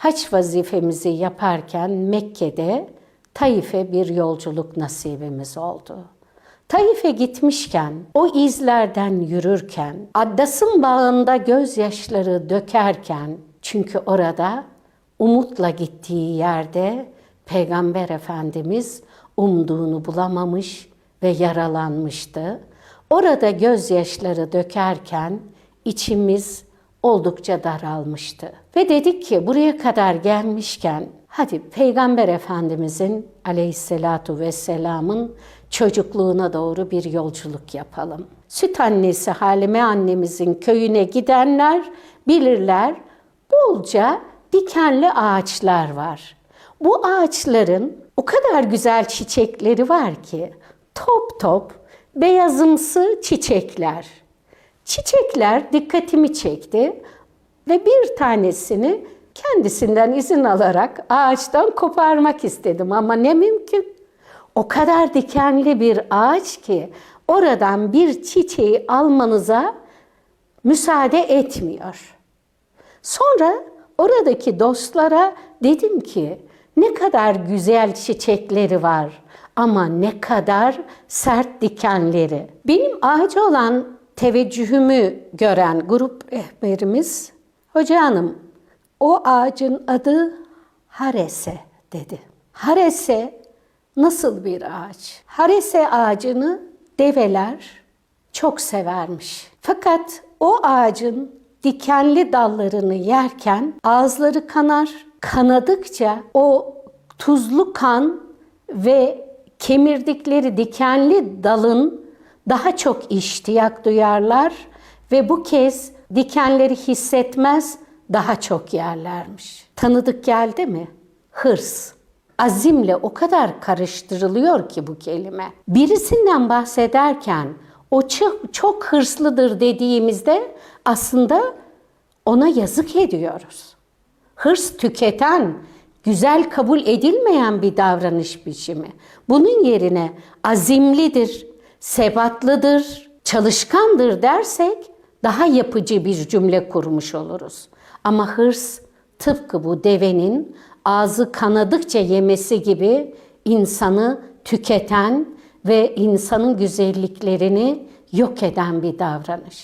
haç vazifemizi yaparken Mekke'de Taif'e bir yolculuk nasibimiz oldu. Taif'e gitmişken, o izlerden yürürken, Addas'ın bağında gözyaşları dökerken, çünkü orada umutla gittiği yerde Peygamber Efendimiz umduğunu bulamamış ve yaralanmıştı. Orada gözyaşları dökerken içimiz oldukça daralmıştı. Ve dedik ki buraya kadar gelmişken hadi Peygamber Efendimizin aleyhissalatu vesselamın çocukluğuna doğru bir yolculuk yapalım. Süt annesi Halime annemizin köyüne gidenler bilirler bolca dikenli ağaçlar var. Bu ağaçların o kadar güzel çiçekleri var ki top top beyazımsı çiçekler. Çiçekler dikkatimi çekti ve bir tanesini kendisinden izin alarak ağaçtan koparmak istedim ama ne mümkün. O kadar dikenli bir ağaç ki oradan bir çiçeği almanıza müsaade etmiyor. Sonra oradaki dostlara dedim ki ne kadar güzel çiçekleri var ama ne kadar sert dikenleri. Benim ağaca olan teveccühümü gören grup rehberimiz, hoca hanım o ağacın adı Harese dedi. Harese nasıl bir ağaç? Harese ağacını develer çok severmiş. Fakat o ağacın dikenli dallarını yerken ağızları kanar. Kanadıkça o tuzlu kan ve kemirdikleri dikenli dalın daha çok iştiyak duyarlar ve bu kez dikenleri hissetmez daha çok yerlermiş. Tanıdık geldi mi? Hırs. Azimle o kadar karıştırılıyor ki bu kelime. Birisinden bahsederken o çok, çok hırslıdır dediğimizde aslında ona yazık ediyoruz. Hırs tüketen, güzel kabul edilmeyen bir davranış biçimi. Bunun yerine azimlidir, sebatlıdır, çalışkandır dersek daha yapıcı bir cümle kurmuş oluruz. Ama hırs tıpkı bu devenin ağzı kanadıkça yemesi gibi insanı tüketen ve insanın güzelliklerini yok eden bir davranış.